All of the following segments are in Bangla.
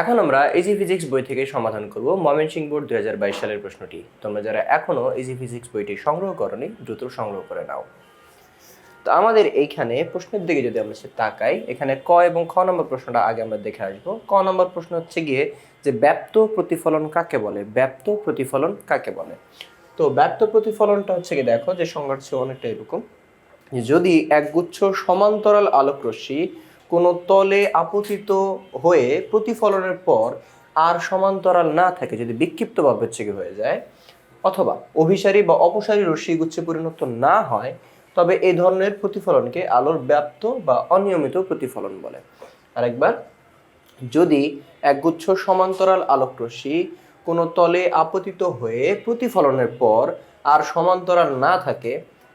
এখন আমরা ইজি ফিজিক্স বই থেকে সমাধান করব ময়মনসিংহ বোর্ড দু হাজার বাইশ সালের প্রশ্নটি। তোমরা যারা এখনও ইজি ফিজিক্স বইটি সংগ্রহ করনি, দ্রুত সংগ্রহ করে নাও। তো আমাদের এইখানে প্রশ্নের দিকে যদি আমরা সে তাকাই, এখানে ক এবং খ নম্বর প্রশ্নটা আগে আমরা দেখে আসব। ক নম্বর প্রশ্ন হচ্ছে গিয়ে যে ব্যাপ্ত প্রতিফলন কাকে বলে? ব্যাপ্ত প্রতিফলন কাকে বলে? তো ব্যাপ্ত প্রতিফলনটা হচ্ছে কি দেখো যে হচ্ছে অনেকটা এরকম। যদি একগুচ্ছ সমান্তরাল আলোক রশ্মি কোনো তলে আপতিত হয়ে প্রতিফলনের পর আর সমান্তরাল না থাকে, যদি বিক্ষিপ্তভাবে হচ্ছে কি হয়ে যায়, অথবা অভিসারী বা অপসারী রশ্মি গুচ্ছে পরিণত না হয়, তবে এই ধরনের প্রতিফলনকে আলোর ব্যাপ্ত বা অনিয়মিত প্রতিফলন বলে। আরেকবার, যদি একগুচ্ছ সমান্তরাল আলোক রশ্মি কোনো তলে আপতিত হয়ে প্রতিফলনের পর আর সমান্তরাল না থাকে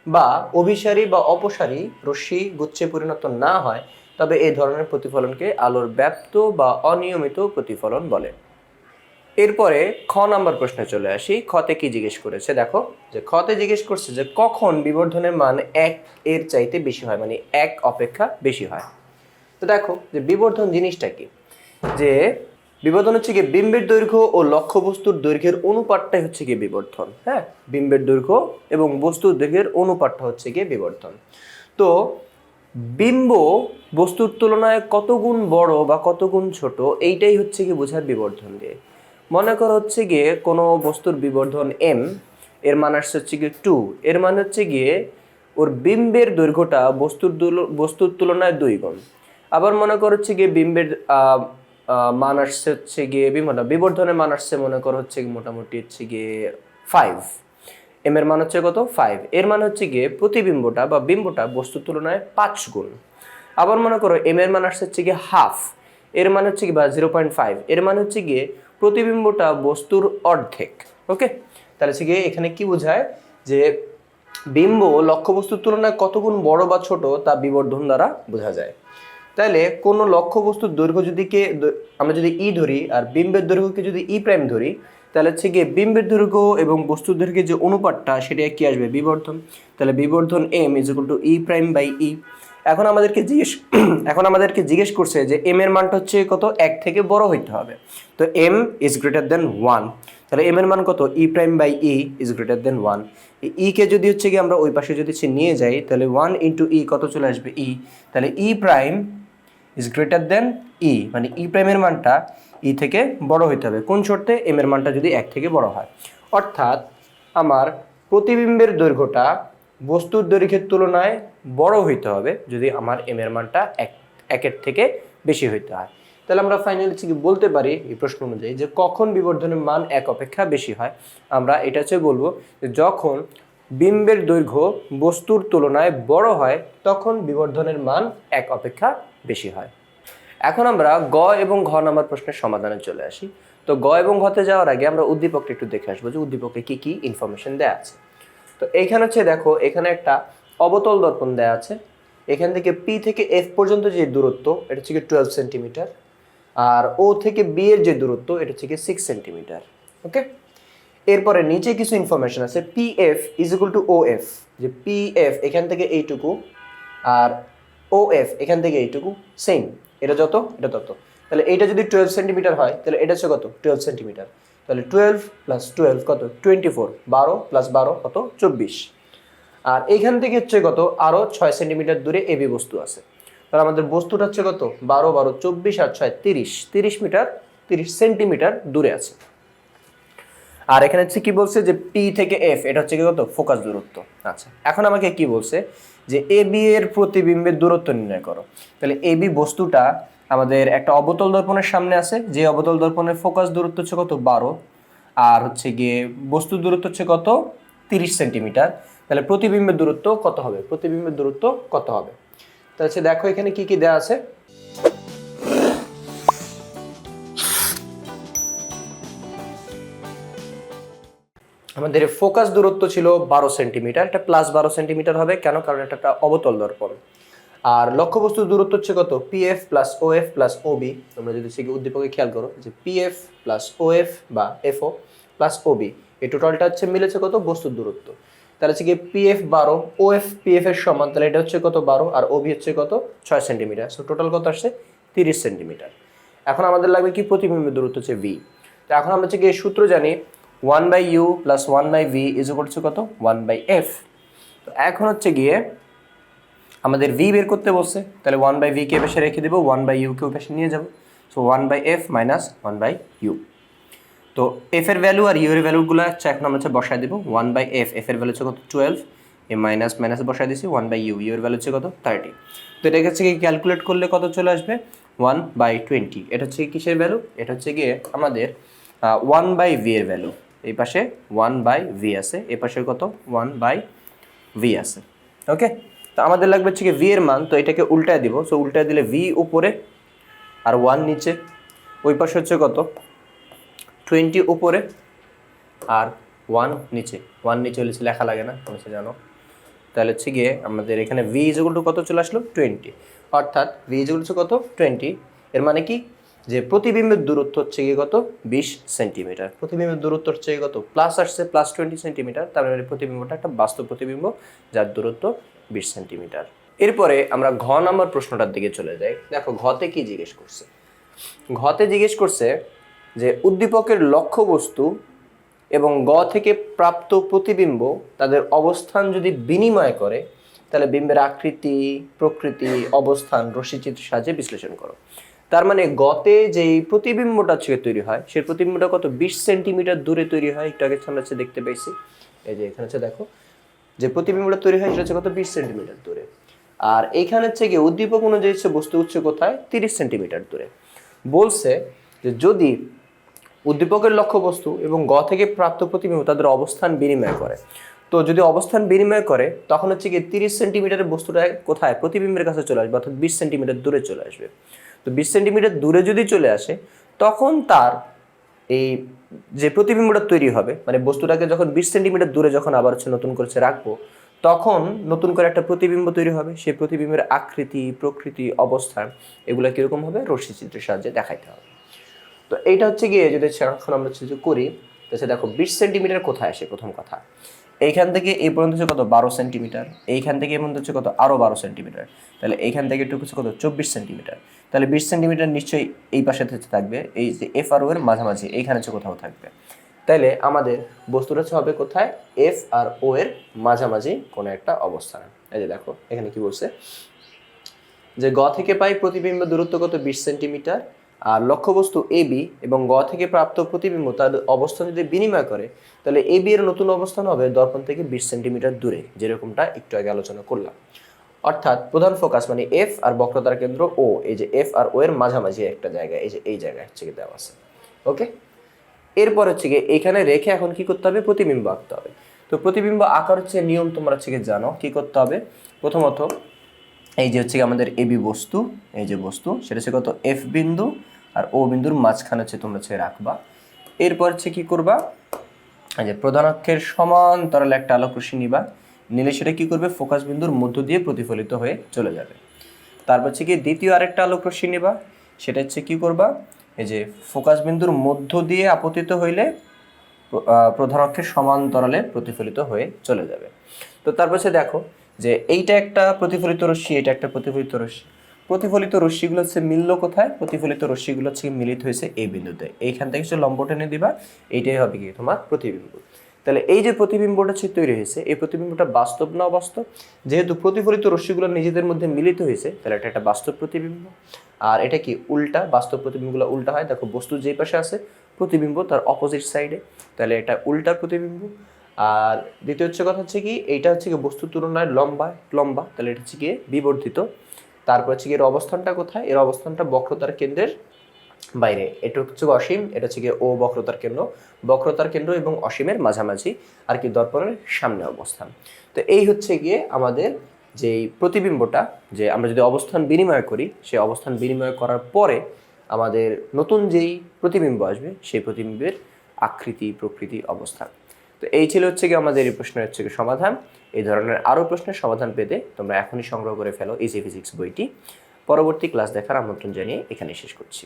বা অভিসারী বা অপসারী রশ্মি গুচ্ছে পরিণত না হয় তবে এই ধরনের প্রতিফলনকে আলোর ব্যাপ্ত বা অনিয়মিত প্রতিফলন বলে। এরপরে খ নাম্বার প্রশ্নে চলে আসি। খতে কি জিজ্ঞেস করেছে? দেখো, যে খতে জিজ্ঞেস করছে যে কখন বিবর্ধনের মান এক এর চাইতে বেশি হয় মানে এক অপেক্ষা বেশি হয়। তো দেখো, যে বিবর্ধন জিনিসটা কি? যে বিবর্ধন হচ্ছে কি বিম্বের দৈর্ঘ্য ও লক্ষ্যবস্তুর দৈর্ঘ্যের অনুপাতটাই হচ্ছে কি বিবর্ধন হ্যাঁ? বিম্বের দৈর্ঘ্য এবং বস্তুর দৈর্ঘ্যের অনুপাতটা হচ্ছে কি বিবর্ধন। তো বিম্ব বস্তুর তুলনায় কত গুণ বড় বা কত গুণ ছোট, এইটাই হচ্ছে কি বোঝার বিবর্ধন দিয়ে। মনে করো হচ্ছে গিয়ে কোনো বস্তুর বিবর্ধন এম এর মান আসছে হচ্ছে গিয়ে টু এর মানে হচ্ছে গিয়ে ওর বিম্বের দৈর্ঘ্যটা বস্তুর বস্তুর তুলনায় দুই গুণ। আবার মনে করো হচ্ছে গিয়ে বিম্বের মান আসছে হচ্ছে গিয়ে বিমনা বিবর্ধনের মান আসছে মনে করো হচ্ছে গিয়ে মোটামুটি হচ্ছে গিয়ে ফাইভ এম এর মান হচ্ছে কত? ফাইভ এর মানে হচ্ছে গিয়ে প্রতিবিম্বটা বা বিম্বটা বস্তুর তুলনায় পাঁচ গুণ। আবার মনে করো এম এর মান আসছে হচ্ছে গিয়ে হাফ এর মানে হচ্ছে কি বা জিরো পয়েন্ট ফাইভ এর মানে হচ্ছে গিয়ে প্রতিবিম্বটা বস্তুর অর্ধেক ওকে তাহলে হচ্ছে গিয়ে এখানে কি বোঝায় যে বিম্ব লক্ষ্যবস্তুর তুলনায় কত গুণ বড় বা ছোট তা বিবর্ধন দ্বারা বোঝা যায়। তাহলে কোনো লক্ষ্যবস্তুর দৈর্ঘ্য যদি কে, আমরা যদি ই ধরি আর বিম্বের দৈর্ঘ্যকে যদি ই প্রাইম ধরি তাহলে হচ্ছে গিয়ে বিম্বের দৈর্ঘ্য এবং বস্তুর দৈর্ঘ্যের যে অনুপাতটা সেটা কি আসবে? বিবর্ধন। তাহলে বিবর্ধন M is equal to E prime by E এখন আমাদেরকে জিজ্ঞেস এখন আমাদেরকে জিজ্ঞেস করছে যে এম এর মানটা হচ্ছে কত? এক থেকে বড় হইতে হবে। তো M is greater than one তাহলে এম এর মান কত? E prime by E is greater than one E কে যদি হচ্ছে কি আমরা ওই পাশে যদি নিয়ে যাই, তাহলে ওয়ান ইন্টু ই কত চলে আসবে? ই তাহলে E prime is greater than E মানে ই প্রাইমের মানটা ই থেকে বড় হইতে হবে। কোন শর্তে? এম এর মানটা যদি এক থেকে বড় হয়। অর্থাৎ আমার প্রতিবিম্বের দৈর্ঘ্যটা বস্তুর দৈর্ঘ্যের তুলনায় বড় হইতে হবে যদি আমার এম এর মানটা এক, একের থেকে বেশি হইতে হয়। তাহলে আমরা ফাইনালি কি বলতে পারি এই প্রশ্ন অনুযায়ী যে কখন বিবর্ধনের মান এক অপেক্ষা বেশি হয়। আমরা এটা হচ্ছে বলব যখন বিম্বের দৈর্ঘ্য বস্তুর তুলনায় বড় হয় তখন বিবর্ধনের মান এক অপেক্ষা বেশি হয়। এখন আমরা গ এবং ঘ নাম্বার প্রশ্নের সমাধানে চলে আসি। তো গ এবং ঘতে যাওয়ার আগে আমরা উদ্দীপকটা একটু দেখে আসব যে উদ্দীপকে কি কি ইনফরমেশন দেওয়া আছে। তো এইখানে হচ্ছে দেখো, এখানে একটা অবতল দর্পণ দেওয়া আছে। এখান থেকে পি থেকে এফ পর্যন্ত যে দূরত্ব, এটা হচ্ছে টুয়েলভ সেন্টিমিটার আর ও থেকে বি এর যে দূরত্ব, এটা হচ্ছে সিক্স সেন্টিমিটার ওকে এরপরে নিচে কিছু ইনফরমেশন আছে P F is equal to O F যে পি এফ এখান থেকে এইটুকু আর ও এফ এখান থেকে এইটুকু সেম এটা যত, এটা তত। তাহলে এইটা যদি টুয়েলভ সেন্টিমিটার হয়, তাহলে এটা হচ্ছে কত? টুয়েলভ সেন্টিমিটার তাহলে টুয়েলভ প্লাস টুয়েলভ কত? টোয়েন্টি ফোর বারো প্লাস বারো কত? চব্বিশ। আর এইখান থেকে হচ্ছে কত? আরও ছয় সেন্টিমিটার দূরে এবি বস্তু আছে। তাহলে আমাদের বস্তুটা হচ্ছে কত? বারো বারো, চব্বিশ আর ছয়, তিরিশ। তিরিশ মিটার তিরিশ সেন্টিমিটার দূরে আছে। আর এখানে হচ্ছে কি বলছে যে পি থেকে এফ এটা হচ্ছে কি কত ফোকাস দূরত্ব। আচ্ছা এখন আমাকে কি বলছে? যে এ বি এর প্রতিবিম্বের দূরত্ব নির্ণয় করো। তাহলে এ বি বস্তুটা আমাদের একটা অবতল দর্পণের সামনে আছে, যে অবতল দর্পণের ফোকাস দূরত্ব হচ্ছে কত? বারো। আর হচ্ছে গিয়ে বস্তুর দূরত্ব হচ্ছে কত? তিরিশ সেন্টিমিটার। তাহলে প্রতিবিম্বের দূরত্ব কত হবে? প্রতিবিম্বের দূরত্ব কত হবে? তাহলে দেখো এখানে কি কি দেওয়া আছে। আমাদের ফোকাস দূরত্ব ছিল বারো সেন্টিমিটার এটা প্লাস বারো সেন্টিমিটার হবে। কেন? কারণ এটা একটা অবতল দর্পণ। আর লক্ষ্যবস্তুর দূরত্ব হচ্ছে কত? PF plus O F plus O B তোমরা যদি সে উদ্দীপকে খেয়াল করো, যে পিএফ প্লাস ও এফ বা এফও প্লাস ও বি এই টোটালটা হচ্ছে মিলেছে কত? বস্তুর দূরত্ব। তাহলে হচ্ছে কি পিএফ বারো ও এফ পিএফ এর সমান, তাহলে এটা হচ্ছে কত? বারো, আর ও বি হচ্ছে কত? ছয় সেন্টিমিটার। সো টোটাল কত আসছে? তিরিশ সেন্টিমিটার। এখন আমাদের লাগবে কি? প্রতিবিম্বের দূরত্ব হচ্ছে ভি তো এখন আমরা হচ্ছে কি সূত্র জানি one by U plus one by V is করছে কত? One by F. তো এখন হচ্ছে গিয়ে আমাদের ভি বের করতে বলছে তাহলে ওয়ান বাই ভি কে পাশে রেখে দেবো? ওয়ান বাই ইউ কেও পাশে নিয়ে যাব। So one by F minus one by U. তো এফ এর ভ্যালু আর ইউ এর ভ্যালুগুলো হচ্ছে এখন আমরা হচ্ছে বসায় দেবো। ওয়ান বাই এফ এফ এর ভ্যালু হচ্ছে কত? টুয়েলভ এ মাইনাস মাইনাস বসায় দিছি। ওয়ান বাই ইউ ইউ এর ভ্যালু হচ্ছে কত? থার্টি তো এটা হচ্ছে কি ক্যালকুলেট করলে কত চলে আসবে? ওয়ান বাই টোয়েন্টি এটা হচ্ছে কিসের ভ্যালু এটা হচ্ছে গিয়ে আমাদের ওয়ান বাই ভি এর ভ্যালু এই পাশে ওয়ান বাই ভি আছে। এ পাশে কত? ওয়ান বাই ভি আছে। ওকে তো আমাদের লাগবে হচ্ছে কি ভি এর মান, তো এটাকে উল্টায় দিব। সো উল্টায় দিলে ভি উপরে আর ওয়ান নিচে। ওই পাশে হচ্ছে কত? টোয়েন্টি উপরে আর ওয়ান নিচে। ওয়ান নিচে হলে লেখা লাগে না নিচে জানো। তাহলে হচ্ছে গিয়ে আমাদের এখানে ভি ইজুগুল টু কত চলে আসলো? টোয়েন্টি অর্থাৎ ভি ইজুগুল টু কত? টোয়েন্টি এর মানে কি? যে প্রতিবিম্বের দূরত্ব হচ্ছে গিয়ে কত? বিশ সেন্টিমিটার। প্রতিবিম্বের দূরত্ব হচ্ছে গিয়ে কত? প্লাস আসছে প্লাস টোয়েন্টি সেন্টিমিটার, তার মানে প্রতিবিম্বটা একটা বাস্তব প্রতিবিম্ব যার দূরত্ব বিশ সেন্টিমিটার। এরপরে আমরা ঘ নাম্বার প্রশ্নটার দিকে চলে যাই। দেখো, ঘতে কি জিজ্ঞেস করছে? ঘতে জিজ্ঞেস করছে যে উদ্দীপকের লক্ষ্যবস্তু এবং গ থেকে প্রাপ্ত প্রতিবিম্ব তাদের অবস্থান যদি বিনিময় করে, তাহলে বিম্বের আকৃতি, প্রকৃতি, অবস্থান রশ্মিচিত্র সাহায্যে বিশ্লেষণ করো। তার মানে গতে যেই প্রতিবিম্বটা থেকে তৈরি হয়, সেই প্রতিবিম্বটা কত? বিশ সেন্টিমিটার দূরে তৈরি হয়, একটু আগে আমরা দেখতে পেয়েছি। এই যে এখানে হচ্ছে দেখো, যে প্রতিবিম্বটা তৈরি হয়, সেটা হচ্ছে কত? বিশ সেন্টিমিটার দূরে। আর এইখানে হচ্ছে গিয়ে উদ্দীপক অনুযায়ী হচ্ছে বস্তু হচ্ছে কোথায়? তিরিশ সেন্টিমিটার দূরে। বলছে যে যদি উদ্দীপকের লক্ষ্যবস্তু এবং গ থেকে প্রাপ্ত প্রতিবিম্ব তাদের অবস্থান বিনিময় করে, তো যদি অবস্থান বিনিময় করে, তখন হচ্ছে গিয়ে তিরিশ সেন্টিমিটারের বস্তুটা কোথায়? প্রতিবিম্বের কাছে চলে আসবে, অর্থাৎ বিশ সেন্টিমিটার দূরে চলে আসবে। তো বিশ সেন্টিমিটার দূরে যদি চলে আসে, তখন তার এই যে প্রতিবিম্বটা তৈরি হবে মানে বস্তুটাকে যখন বিশ সেন্টিমিটার দূরে যখন আবার হচ্ছে নতুন করে রাখব, তখন নতুন করে একটা প্রতিবিম্ব তৈরি হবে। সেই প্রতিবিম্বের আকৃতি, প্রকৃতি অবস্থান এগুলো কীরকম হবে? রশ্মি চিত্রের সাহায্যে দেখাইতে হবে। তো এইটা হচ্ছে গিয়ে যদি এখন আমরা যে করি, তাহলে দেখো বিশ সেন্টিমিটার কোথায় আসে? প্রথম কথা। এইখান থেকে এই পর্যন্ত হচ্ছে কত? বারো সেন্টিমিটার এইখান থেকে এই পর্যন্ত হচ্ছে কত? আরও বারো সেন্টিমিটার তাহলে এইখান থেকে একটু হচ্ছে কত? চব্বিশ সেন্টিমিটার তাহলে বিশ সেন্টিমিটার নিশ্চয়ই এই পাশে হচ্ছে থাকবে। এই যে এফ আর ও এর মাঝামাঝি, এইখানে হচ্ছে কোথাও থাকবে। তাইলে আমাদের বস্তুটা হচ্ছে হবে কোথায়? এফ আর ও এর মাঝামাঝি কোনো একটা অবস্থান। এই যে দেখো, এখানে কি বলছে? যে গ থেকে পাই প্রতিবিম্ব দূরত্ব কত? বিশ সেন্টিমিটার আর লক্ষ্যবস্তু এ বি এবং গ থেকে প্রাপ্ত প্রতিবিম্ব তার অবস্থান যদি বিনিময় করে, তাহলে এ বি এর নতুন অবস্থান হবে দর্পণ থেকে বিশ সেন্টিমিটার দূরে, যেরকমটা একটু আগে আলোচনা করলাম। অর্থাৎ প্রধান ফোকাস মানে এফ আর বক্রতার কেন্দ্র ও এই যে এফ আর ও এর মাঝামাঝি একটা জায়গায়, এই যে এই জায়গায় হচ্ছে দেওয়া আছে। ওকে এরপর হচ্ছে গিয়ে এখানে রেখে এখন কি করতে হবে? প্রতিবিম্ব আঁকতে হবে। তো প্রতিবিম্ব আঁকার হচ্ছে নিয়ম তোমরা হচ্ছে জানো, কি করতে হবে? প্রথমত এই যে হচ্ছে আমাদের এবি বস্তু, এই যে বস্তু, সেটা হচ্ছে কত? এফ বিন্দু আর ও বিন্দুর মাঝখানে হচ্ছে তোমরা হচ্ছে রাখবা। এরপর হচ্ছে কি করবা? যে প্রধান অক্ষের সমান্তরালে একটা আলোক রশ্মি নিবা, নিলে সেটা কি করবে? ফোকাস বিন্দুর মধ্য দিয়ে প্রতিফলিত হয়ে চলে যাবে। তারপর হচ্ছে কি দ্বিতীয় আরেকটা আলোক রশ্মি নিবা, সেটা হচ্ছে কি করবা? এই যে ফোকাস বিন্দুর মধ্য দিয়ে আপতিত হইলে প্রধান অক্ষের সমান্তরালে প্রতিফলিত হয়ে চলে যাবে। তো তারপর দেখো যে এইটা একটা প্রতিফলিত রশ্মি, এটা একটা প্রতিফলিত রশ্মি। প্রতিফলিত রশ্মিগুলো হচ্ছে মিলল কোথায়? প্রতিফলিত রশ্মিগুলো হচ্ছে মিলিত হয়েছে এই বিন্দুতে। এইখান থেকে হচ্ছে লম্ব টেনে দিবা, এইটাই হবে কি তোমার প্রতিবিম্ব। তাহলে এই যে প্রতিবিম্বটা হচ্ছে তৈরি হয়েছে, এই প্রতিবিম্বটা বাস্তব না অবাস্তব? যেহেতু প্রতিফলিত রশ্মিগুলো নিজেদের মধ্যে মিলিত হয়েছে, তাহলে এটা একটা বাস্তব প্রতিবিম্ব। আর এটা কি উল্টা? বাস্তব প্রতিবিম্বগুলো উল্টা হয়। দেখো বস্তু যেই পাশে আছে, প্রতিবিম্ব তার অপোজিট সাইডে তাহলে এটা উল্টা প্রতিবিম্ব। আর দ্বিতীয় হচ্ছে কথা হচ্ছে কি, এইটা হচ্ছে কি বস্তুর তুলনায় লম্বা লম্বা, তাহলে এটা হচ্ছে গিয়ে বিবর্ধিত। তারপর হচ্ছে গিয়ে এর অবস্থানটা কোথায়? এর অবস্থানটা বক্রতার কেন্দ্রের বাইরে। এটা হচ্ছে অসীম, এটা হচ্ছে গিয়ে ও বক্রতার কেন্দ্র। বক্রতার কেন্দ্র এবং অসীমের মাঝামাঝি আর কি দর্পণের সামনে অবস্থান। তো এই হচ্ছে গিয়ে আমাদের যেই প্রতিবিম্বটা, যে আমরা যদি অবস্থান বিনিময় করি সেই অবস্থান বিনিময় করার পরে আমাদের নতুন যেই প্রতিবিম্ব আসবে, সেই প্রতিবিম্বের আকৃতি প্রকৃতি অবস্থান। তো এই ছিল হচ্ছে কি আমাদের এই প্রশ্নের হচ্ছে কি সমাধান। এই ধরনের আরও প্রশ্নের সমাধান পেতে তোমরা এখনই সংগ্রহ করে ফেলো ইজি ফিজিক্স বইটি। পরবর্তী ক্লাস দেখার আমন্ত্রণ জানিয়ে এখানে শেষ করছি।